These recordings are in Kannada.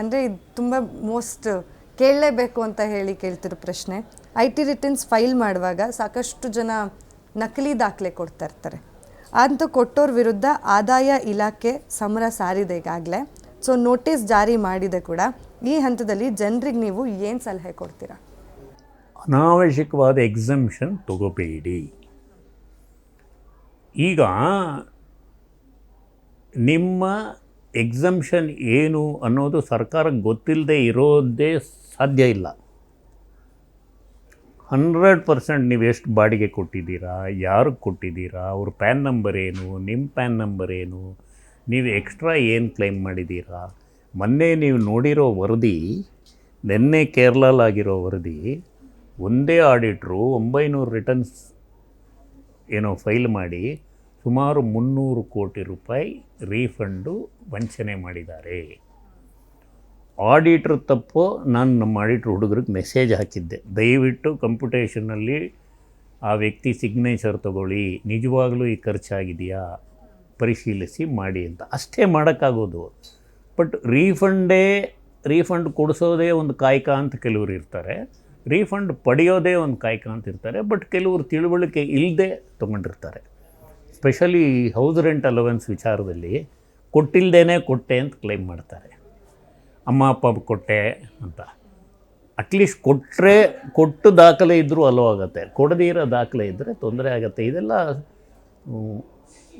ಅಂದರೆ ಇದು ತುಂಬ ಮೋಸ್ಟ್ ಕೇಳಲೇಬೇಕು ಅಂತ ಹೇಳಿ ಕೇಳ್ತಿರೋ ಪ್ರಶ್ನೆ. ಐ ಟಿ ರಿಟರ್ನ್ಸ್ ಫೈಲ್ ಮಾಡುವಾಗ ಸಾಕಷ್ಟು ಜನ ನಕಲಿ ದಾಖಲೆ ಕೊಡ್ತಾ ಇರ್ತಾರೆ. ಅಂತ ಕೊಟ್ಟೋರ ವಿರುದ್ಧ ಆದಾಯ ಇಲಾಖೆ ಸಮರ ಸಾರಿದೆ ಈಗಾಗಲೇ. ಸೊ ನೋಟಿಸ್ ಜಾರಿ ಮಾಡಿದೆ ಕೂಡ. ಈ ಹಂತದಲ್ಲಿ ಜನರಿಗೆ ನೀವು ಏನು ಸಲಹೆ ಕೊಡ್ತೀರಾ? ಅನಾವಶ್ಯಕವಾದ ಎಕ್ಸಂಪ್ಷನ್ ತಗೋಬೇಡಿ. ಈಗ ನಿಮ್ಮ ಎಕ್ಸಂಪ್ಷನ್ ಏನು ಅನ್ನೋದು ಸರ್ಕಾರಕ್ಕೆ ಗೊತ್ತಿಲ್ಲದೆ ಇರೋದೇ ಸಾಧ್ಯ ಇಲ್ಲ. ಹಂಡ್ರೆಡ್ ಪರ್ಸೆಂಟ್ ನೀವು ಎಷ್ಟು ಬಾಡಿಗೆ ಕೊಟ್ಟಿದ್ದೀರಾ, ಯಾರಿಗೆ ಕೊಟ್ಟಿದ್ದೀರಾ, ಅವ್ರ ಪ್ಯಾನ್ ನಂಬರ್ ಏನು, ನಿಮ್ಮ ಪ್ಯಾನ್ ನಂಬರ್ ಏನು, ನೀವು ಎಕ್ಸ್ಟ್ರಾ ಏನು ಕ್ಲೈಮ್ ಮಾಡಿದ್ದೀರಾ, ಮೊನ್ನೆ ನೀವು ನೋಡಿರೋ ವರದಿ, ನಿನ್ನೆ ಕೇರಳಲಾಗಿರೋ ವರದಿ, ಒಂದೇ ಆಡಿಟ್ರು ಒಂಬೈನೂರು ರಿಟರ್ನ್ಸ್ ಏನೋ ಫೈಲ್ ಮಾಡಿ ಸುಮಾರು ಮುನ್ನೂರು ಕೋಟಿ ರೂಪಾಯಿ ರೀಫಂಡು ವಂಚನೆ ಮಾಡಿದ್ದಾರೆ. ಆಡಿಟ್ರ್ ತಪ್ಪು, ನಾನು ನಮ್ಮ ಆಡಿಟ್ರ್ ಹುಡುಗರಿಗೆ ಮೆಸೇಜ್ ಹಾಕಿದ್ದೆ. ದಯವಿಟ್ಟು ಕಂಪ್ಯೂಟೇಷನಲ್ಲಿ ಆ ವ್ಯಕ್ತಿ ಸಿಗ್ನೇಚರ್ ತಗೊಳ್ಳಿ, ನಿಜವಾಗಲೂ ಈ ಖರ್ಚಾಗಿದೆಯಾ, ಪರಿಶೀಲಿಸಿ ಮಾಡಿ ಅಂತ. ಅಷ್ಟೇ ಮಾಡೋಕ್ಕಾಗೋದು. ಬಟ್ ರೀಫಂಡೇ, ರೀಫಂಡ್ ಕೊಡಿಸೋದೇ ಒಂದು ಕಾಯಕ ಅಂತ ಕೆಲವರು ಇರ್ತಾರೆ. ರೀಫಂಡ್ ಪಡೆಯೋದೇ ಒಂದು ಕಾಯಕ ಅಂತ ಇರ್ತಾರೆ. ಬಟ್ ಕೆಲವರು ತಿಳುವಳಿಕೆ ಇಲ್ಲದೆ ತೊಗೊಂಡಿರ್ತಾರೆ. ಸ್ಪೆಷಲಿ ಹೌಸ್ ರೆಂಟ್ ಅಲವೆನ್ಸ್ ವಿಚಾರದಲ್ಲಿ ಕೊಟ್ಟಿಲ್ಲದೇ ಕೊಟ್ಟೆ ಅಂತ ಕ್ಲೈಮ್ ಮಾಡ್ತಾರೆ. ಅಮ್ಮ, ಅಪ್ಪ ಕೊಟ್ಟೆ ಅಂತ. ಅಟ್ಲೀಸ್ಟ್ ಕೊಟ್ಟರೆ ಕೊಟ್ಟು ದಾಖಲೆ ಇದ್ದರೂ ಅಲೋ ಆಗುತ್ತೆ. ಕೊಡದೇ ಇರೋ ದಾಖಲೆ ಇದ್ದರೆ ತೊಂದರೆ ಆಗುತ್ತೆ. ಇದೆಲ್ಲ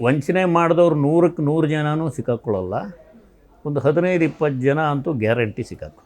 ವಂಚನೆ ಮಾಡಿದವ್ರು ನೂರಕ್ಕೆ ನೂರು ಜನನೂ ಸಿಕ್ಕಾಕೊಳ್ಳಲ್ಲ. ಒಂದು ಹದಿನೈದು, ಇಪ್ಪತ್ತು ಜನ ಅಂತೂ ಗ್ಯಾರಂಟಿ ಸಿಕ್ಕಾಕೊಳ್ಳ